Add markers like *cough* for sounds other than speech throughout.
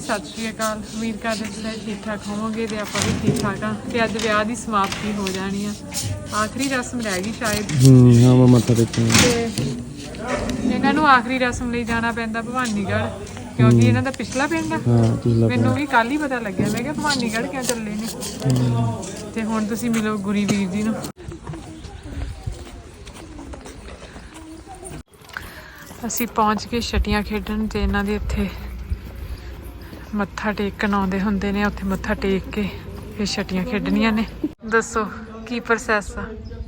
ਸਤਿ ਸ਼੍ਰੀ ਅਕਾਲ। ਉਮੀਦ ਕਰਦੇ ਤੁਸੀਂ ਠੀਕ ਠਾਕ ਹੋਵੋਗੇ ਤੇ ਆਪਾਂ ਵੀ ਠੀਕ ਠਾਕ ਆ ਤੇ ਅੱਜ ਵਿਆਹ ਦੀ ਸਮਾਪਤੀ ਹੋ ਜਾਣੀ ਆ। ਆਖਰੀ ਰਸਮ ਰਹਿ ਗਈ ਸ਼ਾਇਦ। ਹੂੰ ਹਾਂ ਮੈਂ ਮੱਥਾ ਟੇਕਣਾ ਤੇ ਇਹਨਾਂ ਨੂੰ ਆਖਰੀ ਰਸਮ ਲਈ ਜਾਣਾ ਪੈਂਦਾ ਭਵਾਨੀਗੜ੍ਹ ਕਿਉਂਕਿ ਇਹਨਾਂ ਦਾ ਪਿਛਲਾ ਪਿੰਡ ਆ। ਹਾਂ ਪਿਛਲਾ ਮੈਨੂੰ ਵੀ ਕੱਲ ਹੀ ਪਤਾ ਲੱਗਿਆ ਮੈਂ ਕਿਹਾ ਭਵਾਨੀਗੜ੍ਹ ਕਿਉਂ ਚੱਲੇ ਨੇ? ਤੇ ਹੁਣ ਤੁਸੀਂ ਮਿਲੋ ਗੁਰੀ ਵੀਰ ਜੀ ਨੂੰ। ਅਸੀਂ ਪਹੁੰਚ ਗਏ ਛਟੀਆਂ ਖੇਡਣ ਤੇ ਇਹਨਾਂ ਦੇ ਇੱਥੇ ਮੱਥਾ ਟੇਕਣ ਆਉਂਦੇ ਹੁੰਦੇ ਨੇ ਉੱਥੇ ਮੱਥਾ ਟੇਕ ਕੇ ਫਿਰ ਛਟੀਆਂ ਖੇਡਣੀਆਂ ਨੇ। ਦੱਸੋ ਕੀ ਪ੍ਰੋਸੈਸ ਆ?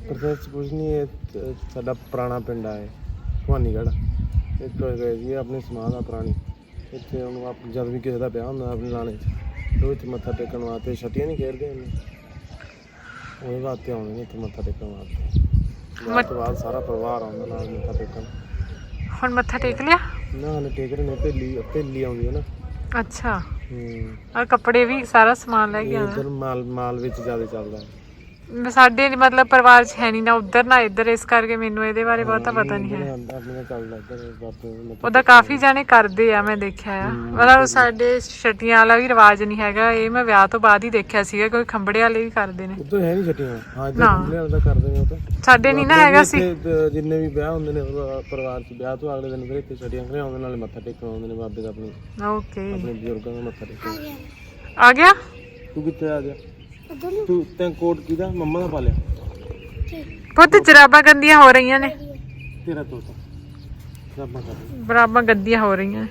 ਪ੍ਰੋਸੈਸ ਕੁਝ ਨਹੀਂ ਹੈ ਅਹ ਸਾਡਾ ਪੁਰਾਣਾ ਪਿੰਡ ਆ ਇਹ ਭਵਾਨੀਗੜ੍ਹ। ਇੱਥੇ ਗਏ ਸੀ ਆਪਣੇ ਸਮਾਨ ਦਾ ਪੁਰਾਣੀ। ਇੱਥੇ ਉਹਨੂੰ ਆਪ ਜਦ ਵੀ ਕਿਸੇ ਦਾ ਵਿਆਹ ਹੁੰਦਾ ਆਪਣੇ ਲਾਣੇ 'ਚ ਉਹ ਇੱਥੇ ਮੱਥਾ ਟੇਕਣ ਵਾਸਤੇ ਛਟੀਆਂ ਨਹੀਂ ਖੇਡਦੇ ਹੁੰਦੇ। ਉਹਦੇ ਵਾਸਤੇ ਆਉਂਦੇ ਨੇ ਇੱਥੇ ਮੱਥਾ ਟੇਕਣ ਵਾਸਤੇ। ਵਿਆਹ ਤੋਂ ਬਾਅਦ ਸਾਰਾ ਪਰਿਵਾਰ ਆਉਂਦਾ ਨਾਲ ਮੱਥਾ ਟੇਕਣ। ਹੁਣ ਮੱਥਾ ਟੇਕ ਲਿਆ? ਨਾ ਹਲੇ ਟੇਕ ਰਹੇ ਨੇ ਭੇਲੀ ਭੇਲੀ ਆਉਂਦੀ ਹੈ ਨਾ। ਅੱਛਾ। ਹੂੰ। ਆ ਕੱਪੜੇ ਵੀ ਸਾਰਾ ਸਮਾਨ ਲੈ ਕੇ ਆਉਣਾ ਇੱਧਰ ਮਾਲ ਮਾਲ ਵਿੱਚ ਜ਼ਿਆਦਾ ਚੱਲਦਾ। ਹੈ ਸਾਡੇ ਮਤਲਬ ਪਰਿਵਾਰ 'ਚ ਹੈ ਨਹੀਂ ਨਾ ਉੱਧਰ ਨਾ ਇੱਧਰ ਇਸ ਕਰਕੇ ਮੈਨੂੰ ਇਹਦੇ ਬਾਰੇ ਬਹੁਤਾ ਪਤਾ ਨਹੀਂ ਹੈ। ਚੱਲਦਾ ਇੱਧਰ ਬਾਪੂ ਉਹਦਾ ਕਾਫੀ ਜਾਣੇ ਕਰਦੇ ਆ ਮੈਂ ਦੇਖਿਆ ਆ। ਮਤਲਬ ਸਾਡੇ ਛਟੀਆਂ ਵਾਲਾ ਵੀ ਰਿਵਾਜ ਨਹੀਂ ਹੈਗਾ ਇਹ ਮੈਂ ਵਿਆਹ ਤੋਂ ਬਾਅਦ ਹੀ ਦੇਖਿਆ ਸੀਗਾ ਕੋਈ ਖੰਬੜੇ ਵਾਲੇ ਵੀ ਕਰਦੇ ਨੇ। ਉਦੋਂ ਹੈ ਨਹੀਂ ਛਟੀਆਂ ਹਾਂ ਇੱਧਰ ਨਾ। ਖੁੱਲੇ ਵਾਲਾ ਤਾਂ ਕਰਦੇ ਨੇ ਉਹ ਤਾਂ। ਸਾਡੇ ਨਹੀਂ ਨਾ ਹੈਗਾ ਸੀ। ਇੱਥੇ, ਅਹ, ਜਿੰਨੇ ਵੀ ਵਿਆਹ ਹੁੰਦੇ ਨੇ ਉਹ ਪਰਿਵਾਰ 'ਚ ਵਿਆਹ ਤੋਂ ਅਗਲੇ ਦਿਨ ਫਿਰ ਇੱਥੇ ਛਟੀਆਂ ਖੜੇ ਆਉਂਦੇ ਨਾਲੇ ਮੱਥਾ ਟੇਕਣ ਆਉਂਦੇ ਨੇ ਬਾਬੇ ਦਾ ਆਪਣੇ ਓਕੇ। ਆਪਣੇ ਬਜ਼ੁਰਗਾਂ ਦਾ ਮੱਥਾ ਟੇਕਣ। ਆ ਗਿਆ? ਤੂੰ ਕਿੱਥੇ ਆ ਗਿਆ? ਤੂੰ ਤੈਂ ਕੋਟ ਕਿਹਦਾ? ਮੰਮਾ ਦਾ ਪਾ ਲਿਆ। ਪੁੱਤ ਜਰਾਬਾਂ ਗੰਦੀਆਂ ਹੋ ਰਹੀਆਂ ਨੇ। ਤੇਰਾ ਤੋਤਾ। ਰੱਬਾਂ ਕਰ। ਬਰਾਬਾਂ ਗੰਦੀਆਂ ਹੋ ਰਹੀਆਂ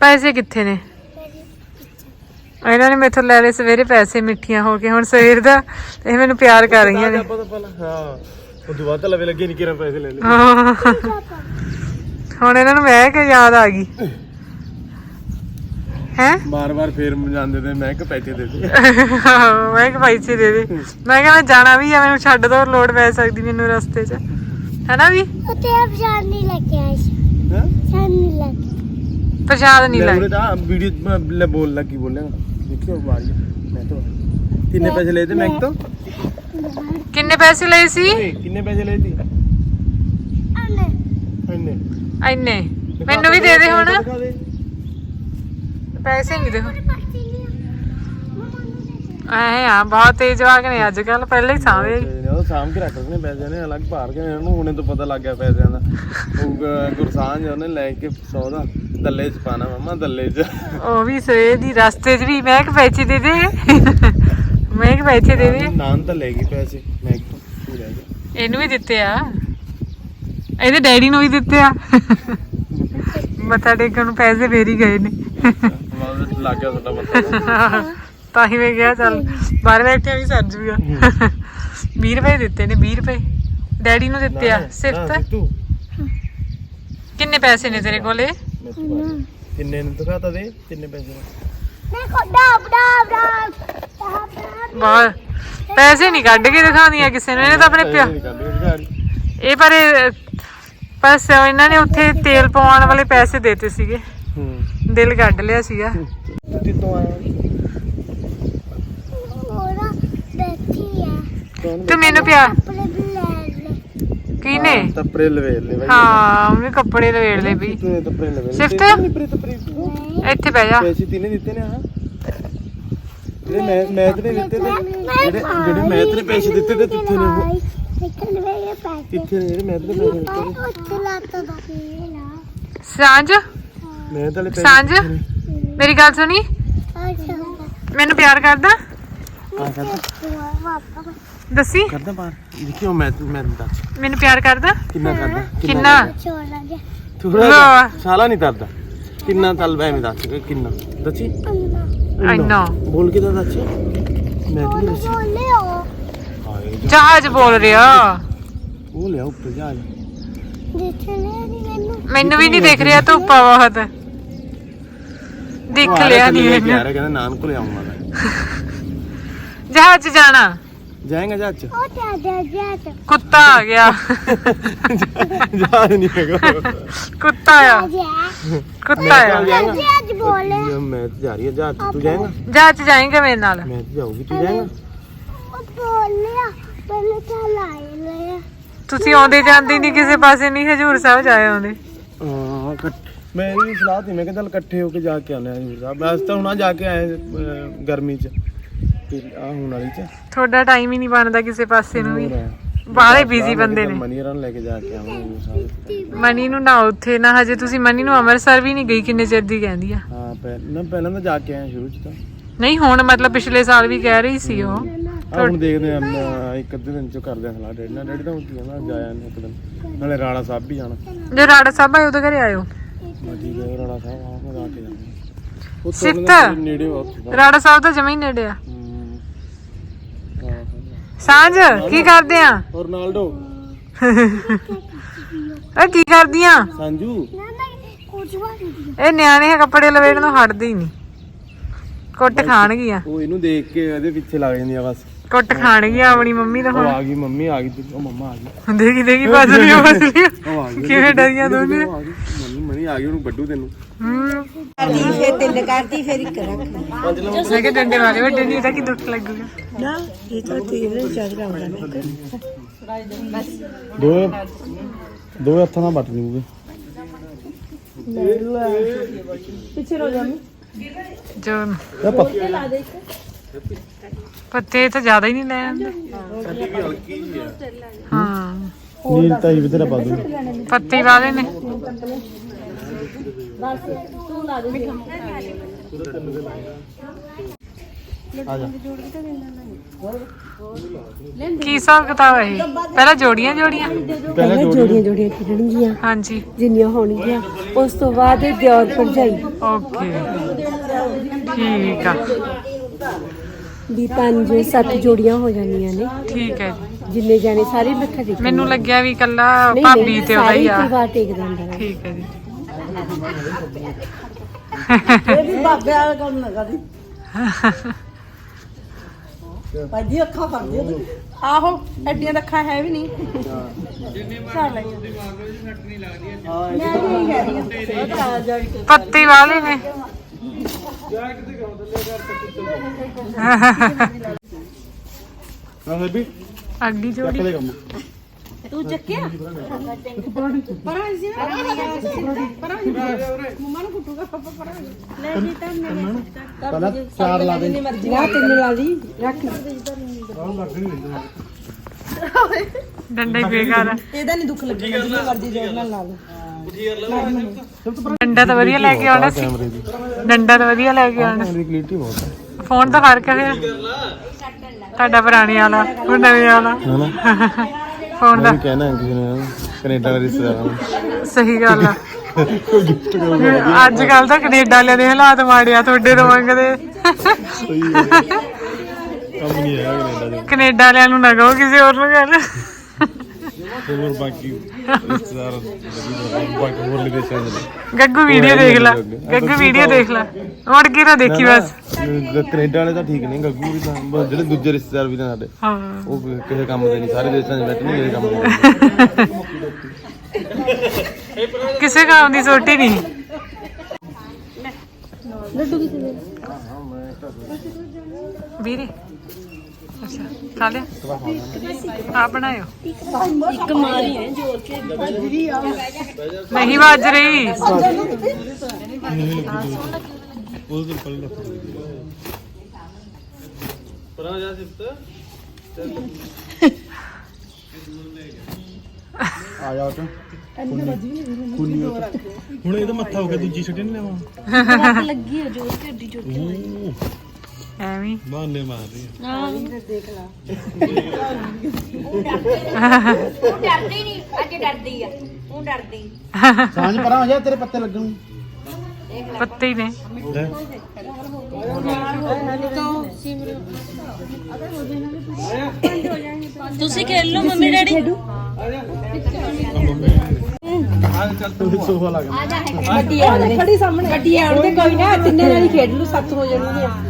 ਪੈਸੇ ਕਿੱਥੇ ਨੇ? ਇਹਨਾਂ ਨੇ ਮੈਥੋਂ ਲੈ ਲਏ ਸਵੇਰੇ ਪੈਸੇ ਮਿੱਠੀਆਂ ਹੋ ਕੇ ਹੁਣ ਸਵੇਰ ਦਾ ਇਹ ਮੈਨੂੰ ਪਿਆਰ ਕਰ ਰਹੀਆਂ ਨੇ। ਆਪਾਂ ਤਾਂ ਪਹਿਲਾਂ ਹਾਂ। ਉਹ ਤਾਂ ਲਵੇ ਲੱਗੇ ਨਹੀਂ ਕਿਰਾਂ ਪੈਸੇ ਲੈ ਲੈ ਹਾਂ। ਹੁਣ ਇਹਨਾਂ ਨੂੰ ਮੈਂ ਕਿ ਯਾਦ ਆ ਗਈ। ਹੈ? ਬਾਰ-ਬਾਰ ਫੇਰ ਜਾਂਦੇ ਤੇ ਮੈਂ ਕਿ ਪੈਸੇ ਦੇ ਦੇ। ਮੈਂ ਕਿ ਪੈਸੇ ਦੇ ਦੇ। ਮੈਂ ਕਿਹਾ ਮੈਂ ਜਾਣਾ ਵੀ ਆ ਮੈਨੂੰ ਛੱਡ ਦੋ ਲੋੜ ਪੈ ਸਕਦੀ ਮੈਨੂੰ ਰਸਤੇ 'ਚ। ਹੈਨਾ ਵੀ? ਉੱਥੇ ਆਪ ਜਾਣ ਨਹੀਂ ਲੱਗਿਆ ਹਾਂ? ਜਾਣ ਨਹੀਂ ਲੱਗਿਆ ਪ੍ਰਸ਼ਾਦ ਨਹੀਂ ਲੈ ਲਾਈ ਉਰੇ ਤਾਂ ਵੀਡੀਓ ਲੈ ਬੋਲ ਲੱਗੀ ਬੋਲੇਗਾ ਦੇਖਿਓ ਬਾਰੀ ਮੈਂ ਤਾਂ ਕਿੰਨੇ ਪੈਸੇ ਲਏ ਤੇ ਮੈਂ ਤੋਂ? ਕਿੰਨੇ ਪੈਸੇ ਲਏ ਸੀ? ਕਿੰਨੇ ਪੈਸੇ ਲਏ ਤੀ ਅੰਨੇ ਇੰਨੇ। ਮੈਨੂੰ ਵੀ ਦੇ ਦੇ ਹੁਣ। ਪੈਸੇ ਨਹੀਂ ਦੇਖੋ। ਨੂੰ ਐ ਆ ਬਹੁਤ ਤੇਜ਼ ਜਵਾਕ ਨੇ ਅੱਜ ਕੱਲ ਪਹਿਲੇ ਹੀ ਸਾਂਵੇ ਤੇ ਉਹ ਸਾਂਭ ਕੇ ਰੱਖਦੇ ਨੇ ਪੈਸੇ ਨੇ ਅਲੱਗ ਭਾਰ ਕੇ ਇਹਨੂੰ ਹੁਣੇ ਤੋਂ ਪਤਾ ਲੱਗ ਗਿਆ ਪੈਸਿਆਂ ਦਾ। ਉਹ ਗੁਰਸਾਂਝ ਉਹਨੇ ਲੈ ਕੇ 100 ਦਾ ਦੱਲੇ ਚ ਪਾਣਾ ਮਮਾ ਦੱਲੇ ਚ। ਉਹ ਵੀ ਸਵੇਰ ਦੀ ਰਸਤੇ 'ਚ ਵੀ ਮੈਂ ਕਿ ਪੈਸੇ ਦੇ ਦੇ। ਮੈਂ ਕਿ ਪੈਸੇ ਦੇ ਦੇ। ਨਾਨ ਤਾਂ ਲੈ ਗਈ ਪੈਸੇ ਮੈਂ ਜਾ। ਇਹਨੂੰ ਵੀ ਦਿੱਤੇ ਆ। ਇਹਦੇ ਡੈਡੀ ਨੂੰ ਵੀ ਦਿੱਤੇ ਆ। ਮੱਥਾ ਟੇਕਣ ਨੂੰ ਪੈਸੇ ਫੇਰ ਹੀ ਗਏ ਨੇ। ਬਾਅਦ ਲੱਗ ਗਿਆ ਤੁਹਾਡਾ ਮੱਥਾ *laughs* ਤਾਂ ਹੀ ਮੈਂ ਕਿਹਾ ਚੱਲ ਬਾਹਰ ਬੈਠੇ ਵੀ ਸਰ ਜੂਗਾ 20 ਰੁਪਏ ਦਿੱਤੇ ਨੇ 20 ਰੁਪਏ। ਡੈਡੀ ਨੂੰ ਦਿੱਤੇ ਆ ਸਿਫਤ ਤੂੰ। ਕਿੰਨੇ ਪੈਸੇ ਨੇ ਤੇਰੇ ਕੋਲੇ। ਕਿੰਨੇ ਨੂੰ ਦਿਖਾਤਾ ਦੇ ਕਿੰਨੇ ਪੈਸੇ ਨੇ? ਮੈਂ ਕੋ ਡਾਬ ਡਾਬ। ਬਾਹਰ। ਪੈਸੇ ਨਹੀਂ ਕੱਢ ਕੇ ਦਿਖਾਉਂਦੀਆਂ ਕਿਸੇ ਨੂੰ ਇਹਨੇ ਤਾਂ ਆਪਣੇ ਰਹੀ। ਇਹ ਪਰ ਬਸ ਇਹਨਾਂ ਨੇ ਉੱਥੇ ਤੇਲ ਪਵਾਉਣ ਵਾਲੇ ਪੈਸੇ ਦੇਤੇ ਸੀਗੇ। ਦਿਲ ਕੱਢ ਲਿਆ ਸੀਗਾ। ਤੂੰ ਕਿੱਥੋਂ ਆਇਆ? ਹੋਰਾ ਬੈਠੀ ਕੌਣ ਤੂੰ ਮੈਨੂੰ ਪਿਆ? ਆਪਣੇ ਵੀ ਲੈ ਲੈ। ਕਿਨੇ ਤਪਰੇ ਲਵੇਲ ਲੈ ਬਾਈ। ਹਾਂ ਉਹਨੇ ਕੱਪੜੇ ਲਵੇੜ ਲਏ ਵੀ। ਤੂੰ ਤਪਰੇ ਲਵੇਲ ਸਿਫਤ? ਤਪਰੇ ਤਪਰੇ ਇੱਥੇ ਬਹਿ ਜਾ। ਪੈਸੇ ਤਿੰਨੇ ਦਿੱਤੇ ਨੇ ਹਾਂ ਜਿਹੜੇ ਮੈਂ ਮੈਂ ਤੇ ਦਿੱਤੇ ਤੇ ਜਿਹੜੇ ਜਿਹੜੇ ਮੈਂ ਤੇ ਪੈਸੇ ਦਿੱਤੇ ਤੇ ਕਿੱਥੇ ਨੇ ਉਹ ਨਿਕਲ ਵੇ ਪੈਸੇ। ਕਿੱਥੇ ਨੇ ਜਿਹੜੇ ਮੈਂ ਤੇ ਪੈਸੇ ਦਿੱਤੇ ਨੇ? ਉੱਥੇ ਲਾਤਾ ਦਾ ਨਾ ਸਾਂਝ? ਮੈਂ ਤਾਂ ਹਲੇ ਪੈਸੇ ਸਾਂਝ। ਮੇਰੀ ਗੱਲ ਸੁਣੀ? ਮੈਨੂੰ ਪਿਆਰ ਕਰਦਾ। ਦੱਸੀ। ਕਰਦਾ ਬਾਹਰ। ਦੇਖਿਓ ਮੈਂ ਮੈਂ ਦੱਸ। ਮੈਨੂੰ ਪਿਆਰ ਕਰਦਾ। ਕਿੰਨਾ ਕਰਦਾ? ਕਿੰਨਾ? ਥੋੜਾ। ਸਾਲਾ ਨਹੀਂ ਕਰਦਾ ਕਿੰਨਾ ਤਲ ਬੈ ਮੈਂ ਦੱਸ ਕਿੰਨਾ। ਦੱਸੀ? ਇੰਨਾ। ਬੋਲ ਕੇ ਤਾਂ ਦੱਸ। ਮੈਂ ਤੈਨੂੰ ਦੱਸੀ? ਜਹਾਜ਼ ਬੋਲ ਰਿਹਾ। ਉਹ ਲਿਆ ਉੱਪਰ ਜਾ ਦੇਖਣੇ ਨਹੀਂ ਮੈਨੂੰ ਵੀ ਨਹੀਂ ਦਿਖ ਰਿਹਾ ਧੁੱਪ ਬਹੁਤ। ਦਿਖ ਲਿਆ ਨਹੀਂ ਯਾਰ ਮੈਨੂੰ ਕਹਿੰਦਾ ਨਾਨ ਕੋਲ ਆਉਂਗਾ ਮੈਂ। *laughs* ਜਹਾਜ਼ 'ਚ ਜਾਣਾ? ਜਾਏਗਾ ਜਾ ਚ? ਉਹ ਤੇ ਦੇ ਦੇ ਕੁੱਤਾ ਆ ਗਿਆ। *laughs* ਜਾ ਨਹੀਂ ਹੈਗਾ। ਕੁੱਤਾ ਆ। ਜਾ ਕੁੱਤਾ ਆ। ਜੀ ਅੱਜ ਬੋਲੇ। ਮੈਂ ਤੇ ਜਾ ਰਹੀ ਹਾਂ ਜਾ ਤੂੰ ਜਾਏਗਾ? ਜਹਾਜ਼ 'ਚ ਜਾਏਂਗੇ ਮੇਰੇ ਨਾਲ। ਮੈਂ ਤੇ ਜਾਊਗੀ ਤੂੰ ਜਾਏਗਾ? ਉਹ ਬੋਲਿਆ ਪਹਿਲੇ ਚੱਲ ਆਏ ਲੈ ਤੁਸੀਂ ਆਉਂਦੇ ਜਾਂਦੇ ਨਹੀਂ ਕਿਸੇ ਪਾਸੇ ਨਹੀਂ ਹਜੂਰ ਸਾਹਿਬ ਜਾਏ ਆਉਂਦੇ। ਹਾਂ ਕੱਟ ਮੈਂ ਇਹਦੀ ਸਲਾਹ ਤੀ ਮੈਂ ਕਿਹਾ ਚੱਲ ਇਕੱਠੇ ਹੋ ਕੇ ਜਾ ਕੇ ਆਉਂਦੇ ਆ ਹਜੂਰ ਸਾਹਿਬ। ਬਸ ਤਾਂ ਹੁਣ ਜਾ ਕੇ ਆਏ ਅਹ, ਗਰਮੀ ਚ। ਤੇ ਆ ਹੁਣ ਵਾਲੀ ਚ। ਤੁਹਾਡਾ ਟਾਈਮ ਹੀ ਨਹੀਂ ਬਣਦਾ ਕਿਸੇ ਪਾਸੇ ਨੂੰ ਵੀ। ਬਾਹਲੇ ਬਿਜ਼ੀ ਬੰਦੇ ਨੇ। ਮਨੀਰਾਂ ਨੂੰ ਲੈ ਕੇ ਜਾ ਕੇ ਆਵਾਂਗੇ ਹਜੂਰ ਸਾਹਿਬ ਮਨੀ ਨੂੰ ਨਾ ਉੱਥੇ ਨਾ ਹਜੇ ਤੁਸੀਂ ਮਨੀ ਨੂੰ ਅੰਮ੍ਰਿਤਸਰ ਵੀ ਨਹੀਂ ਗਈ ਕਿੰਨੇ ਚਿਰ ਦੀ ਕਹਿੰਦੀ ਆ? ਹਾਂ ਪਹਿਲਾਂ ਤਾਂ ਜਾ ਕੇ ਆਏ ਸ਼ੁਰੂ ਚ ਤਾਂ। ਨਹੀਂ ਹੁਣ ਮਤਲਬ ਪਿਛਲੇ ਸਾਲ ਵੀ ਕਹਿ ਰਹੀ ਸੀ ਉਹ। ਆ ਹੁਣ ਦੇਖਦੇ ਆ ਅਮ, ਇੱਕ ਅੱਧੇ ਦਿਨ ਚ ਕਰਦੇ ਆ ਸਲਾਹ। ਡੈਡੀ ਨਾਲ ਡੈਡੀ ਤਾਂ ਹੁੰਦੀ ਆ ਨਾ ਜਾਇਆ ਨੇ ਇੱਕ ਦਿਨ। ਨਾਲੇ ਰਾਣਾ ਸਾਹਿਬ ਵੀ ਜਾਣਾ। ਜੇ ਰਾੜਾ ਸਾਹਿਬ ਆਏ ਉਹਦੇ ਘਰੇ ਆਇਓ। ਮੈਂ ਠੀਕ ਹੈ ਰਾਣਾ ਸਾਹਿਬ ਆ ਕੇ ਜਾ ਕੇ ਜਾਵਾਂਗੇ ਉੱਥੇ ਸਿਫਤ। ਉਹਨਾਂ ਦੇ ਨੇੜੇ ਆ ਉੱਥੇ। ਤਾਂ। ਰਾੜਾ ਸਾਹਿਬ ਤਾਂ ਜਮਾ ਹੀ ਨੇੜੇ ਆ। ਹਮ, ਰਾਣਾ ਸਾਹਿਬ। ਸਾਂਝ ਕੀ ਕਰਦੇ ਆ? ਰੋਨਾਲਡੋ। ਏ ਕੀ ਕਰਦੀਆਂ? ਸੰਜੂ ਨਾ ਨਾ ਕੁਝ ਵਾਲੀ ਇਹ ਨਿਆਣੇ ਕੱਪੜੇ ਲਵੇੜਨ ਤੋਂ ਹਟਦੇ ਹੀ ਨਹੀਂ ਕੁੱਟ ਖਾਣਗੀਆਂ। ਉਹ ਇਹਨੂੰ ਦੇਖ ਕੇ ਇਹਦੇ ਪਿੱਛੇ ਲੱਗ ਜਾਂਦੀ ਆ ਬਸ। ਕੁੱਟ ਖਾਣਗੀਆਂ ਆਪਣੀ ਮੰਮੀ ਦਾ ਉਹ ਹੁਣ। ਆ ਗਈ ਮੰਮੀ ਆ ਗਈ ਤੇ ਉਹ ਮੰਮਾ ਆ ਗਈ। ਦੇਖੀ ਦੇਖੀ ਭੱਜ ਰਹੀ ਆ ਭੱਜ ਰਹੀ ਆ। ਉਹ ਆ ਗਈ ਕਿਵੇਂ ਡਰੀਆਂ ਦੋਨੇ ਉਹ ਆ ਗਈ ਮੰਮੀ ਮਨੀ ਆ ਗਈ ਉਹਨੂੰ ਵੱਡੂ ਤੈਨੂੰ। ਹੂੰ ਕਰਦੀ ਫਿਰ ਤਿੰਨ ਕਰਦੀ ਫਿਰ ਇੱਕ ਰੱਖ। ਮੈਂ ਕਿ ਡੰਡੇ ਵਾਲੇ ਵੱਡੇ ਨਹੀਂ ਤਾਂ ਕੀ ਦੁੱਖ ਲੱਗੂਗਾ? ਨਾ ਇਹ ਤਾਂ ਤੀਰ ਚੱਲ ਰਿਹਾ ਹੁੰਦਾ ਦੋ ਦੋ ਹੱਥਾਂ ਨਾਲ ਵੱਟ ਦੇਊਗੇ ਜੋ। ਇਹ ਪੱਤੀ ਪੱਤੇ ਤਾਂ ਜ਼ਿਆਦਾ ਹੀ ਨਹੀਂ ਲੈ ਆਂਦੇ ਵੀ ਹਲਕੀ ਜੀ ਆ ਹਾਂ। ਨੀਲ ਤਾਂ ਹੀ ਬਥੇਰਾ ਪਾ ਦੂੰ ਪੱਤੇ ਵਾਲੇ ਨੇ ਕੀ ਹਿਸਾਬ ਕਿਤਾਬ ਹੈ ਇਹ? ਪਹਿਲਾਂ ਜੋੜੀਆਂ ਜੋੜੀਆਂ। ਪਹਿਲਾਂ ਜੋੜੀ ਜੋੜੀਆਂ। ਜੋੜੀਆਂ ਖੇਡਣਗੀਆਂ ਹਾਂਜੀ। ਜਿੰਨੀਆਂ ਹੋਣਗੀਆਂ ਉਸ ਤੋਂ ਬਾਅਦ ਦਿਓਰ ਭਰਜਾਈ। ਓਕੇ। ਠੀਕ ਆ। ਵੀ ਪੰਜ ਸੱਤ ਜੋੜੀਆਂ ਹੋ ਜਾਂਦੀਆਂ ਨੇ। ਠੀਕ ਹੈ ਜੀ। ਜਿੰਨੇ ਜਾਣੇ ਸਾਰੇ ਮੱਥਾ ਟੇਕ ਮੈਨੂੰ ਲੱਗਿਆ ਵੀ ਕੱਲਾ ਭਾਬੀ ਤੇ ਉਹਦਾ ਹੀ ਆ। ਪਰਿਵਾਰ ਟੇਕਦਾ ਹੁੰਦਾ ਠੀਕ ਹੈ ਜੀ। ਇਹ ਵੀ ਬਾਬੇ ਵਾਲਾ ਕੰਮ ਨਾ ਕਰੀ। ਭਾਜੀ ਅੱਖਾਂ ਕਰਦੇ ਆਹੋ ਐਡੀਆਂ ਅੱਖਾਂ ਹੈ ਵੀ ਨਹੀਂ। ਪੱਤੇ ਵਾਲੇ ਨੇ। ਹਾਂ ਬੇਬੀ ਅੱਡੀ ਚੱਕ ਜੋੜੀ ਲੈ ਕੰਮ ਤੂੰ ਚੱਕਿਆ ਪਹਿਲਾਂ ਚਾਰ ਲਾ ਦੇ ਨਾ ਤਿੰਨ ਲਾ ਲਈ। ਰੱਖ। ਡੰਡਾ ਹੀ ਬੇਕਾਰ ਆ। ਇਹਦਾ ਨਹੀਂ ਦੁੱਖ ਲੱਗਣਾ ਜਿੰਨੀ ਮਰਜ਼ੀ ਜੋੜ ਨਾਲ ਲਾ ਲਓ। ਡੰਡਾ ਤਾਂ ਵਧੀਆ ਲੈ ਕੇ ਆਉਣਾ ਸੀ। ਦੀ ਡੰਡਾ ਤਾਂ ਵਧੀਆ ਲੈ ਕੇ ਆਉਣਾ ਦੀ ਕਲੀਅਰਟੀ ਬਹੁਤ ਹੈ ਫੋਨ ਤਾਂ ਫ਼ਰਕ ਹੈ ਤੁਹਾਡਾ ਪੁਰਾਣੇ ਵਾਲਾ ਉਹ ਨਵੇਂ ਵਾਲਾ। ਫੋਨ ਦਾ। ਕਹਿਣਾ ਕਿਸੇ ਨੇ ਕੈਨੇਡਾ ਦੇ ਰਿਸ਼ਤੇਦਾਰਾਂ ਨੂੰ। ਸਹੀ ਗੱਲ ਆ। ਅੱਜ ਕੱਲ ਤਾਂ ਕੈਨੇਡਾ ਵਾਲਿਆਂ ਦੇ ਹਾਲਾਤ ਮਾੜੇ ਆ ਤੁਹਾਡੇ ਤੋਂ ਮੰਗਦੇ। ਸਹੀ ਹੈ ਕੰਮ ਨਹੀਂ ਹੈ ਕੈਨੇਡਾ ਦੇ ਵਾਲਿਆਂ ਨੂੰ ਨਾ ਕਹੋ ਕਿਸੇ ਹੋਰ ਨੂੰ ਗੱਲ। ਹੋਰ ਬਾਕੀ ਰਿਸ਼ਤੇਦਾਰ ਬਾਕੀ ਹੋਰ ਲਈ ਦੇਸ਼ਾਂ ਦੇ ਨੇ। ਗੱਗੂ ਵੀਡੀਓ ਦੇਖ ਲੈ। ਗੱਗੂ ਵੀਡੀਓ ਦੇਖ ਲੈ। ਮੁੜ ਕੇ ਤਾਂ ਦੇਖੀ ਬਸ। ਗ- ਕੈਨੇਡਾ ਵਾਲੇ ਤਾਂ ਠੀਕ ਨਹੀਂ ਗੱਗੂ ਵੀ ਤਾਂ ਬਸ ਜਿਹੜੇ ਦੂਜੇ ਰਿਸ਼ਤੇਦਾਰ ਵੀ ਨੇ ਸਾਡੇ ਹਾਂ। ਉਹ ਕਿ- ਕਿਸੇ ਕੰਮ ਦੇ ਨਹੀਂ ਸਾਰੇ ਦੇਸ਼ਾਂ 'ਚ ਬੈਠੇ ਨਹੀਂ ਕਿਸੇ ਕੰਮ ਦੇ *laughs* ਕਿਸੇ ਕੰਮ ਦੀ ਸੋਟੀ ਨਹੀਂ। ਵੀਰੇ। ਅੱਛਾ ਖਾ ਲਿਆ? ਆ ਬਣਾਇਓ। ਇੱਕ ਮਾਰੀ ਹੈ ਜੋੜ ਕੇ। ਨਹੀਂ ਵੱਜ ਰਹੀ। ਉਹ ਤਾਂ ਪੱਲੇ ਪਰਾਂ ਜਾ ਸਿਫਤ ਆ ਜਾ ਤੂੰ ਹੁਣ ਇਹਦਾ ਮੱਥਾ ਹੋ ਗਿਆ ਦੂਜੀ ਛੱਡੀ ਨਹੀਂ ਲੈਵਾਂ ਲੱਗੀ ਹੈ ਜੋੜ ਕੇ ਅੱਡੀ ਜੋੜ ਐਵੇਂ ਬਾਹਨੇ ਮਾਰ ਰਹੀ ਡਰਦੀ ਨਹੀਂ ਅੱਜ ਡਰਦੀ ਆ। ਉਹ ਡਰਦੀ। ਸਾਂਝ ਪਰਾਂ ਹੋ ਜਾ ਤੇਰੇ ਪੱਤੇ ਲੱਗਣ। ਪੱਤੇ ਹੀ ਨੇ। ਤੁਸੀਂ ਖੇਲ ਲਓ ਮੰਮੀ ਡੈਡੀ। ਸੋਫਾ ਲੱਗ ਵੱਡੀ ਆਉਣ ਖੜੀ ਸਾਹਮਣੇ। ਵੱਡੀ ਆਉਣ ਦੇ ਕੋਈ ਨਾ ਤਿੰਨੇ ਨਾਲ ਹੀ ਖੇਡ ਲੂ ਸੱਤ ਹੋ ਜਾਣਗੀਆਂ।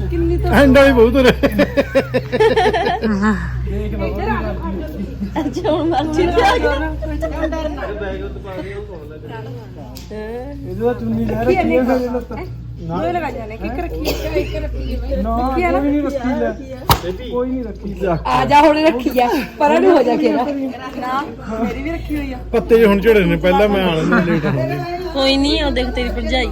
ਐਂਡਾ ਵੀ ਬਹੁਤ ਰੇ ਇਹਦੇ ਦਾ ਚੁੰਨੀ ਲੈ ਰੱਖੀ ਹੈ ਫਿਰ ਨਾ। ਲਗਾ ਜਾਣੇ ਕਿੱਕ ਰੱਖੀ ਇੱਕ ਰੱਖੀ ਨਾ ਇਹ ਵੀ ਨਹੀਂ ਰੱਖੀ ਲੈ। ਕੋਈ ਨਹੀਂ ਰੱਖੀ ਜਾ ਆ ਜਾ ਹੁਣ ਰੱਖੀ ਆ। ਪਰਾਂ ਨੂੰ ਹੋ ਜਾ ਕੇ ਪੱਤੇ ਹੁਣ ਝੜੇ ਨੇ ਪਹਿਲਾਂ ਮੈਂ ਆਣ ਨੂੰ ਲੇਟ ਆਉਂਦੇ ਕੋਈ ਨਹੀਂ ਉਹ ਦੇਖ ਤੇਰੀ ਭਰਜਾਈ।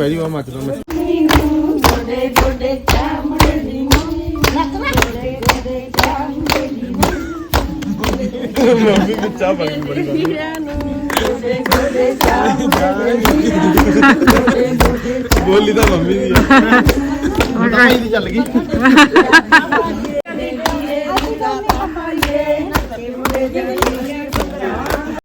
ਦੇ ਦੋ ਮੈਂ ਪਹਿਲੀ ਵਾਰ ਮੱਚਦਾ ਮੈਂ ਮੰਮੀ ਚਾਹ ਬਣੀ ਬੜੀ ਬੋਲੀ ਤਾਂ ਮੰਮੀ ਦੀ ਆ। ਮੰਮੀ ਦੀ ਚੱਲ ਗਈ।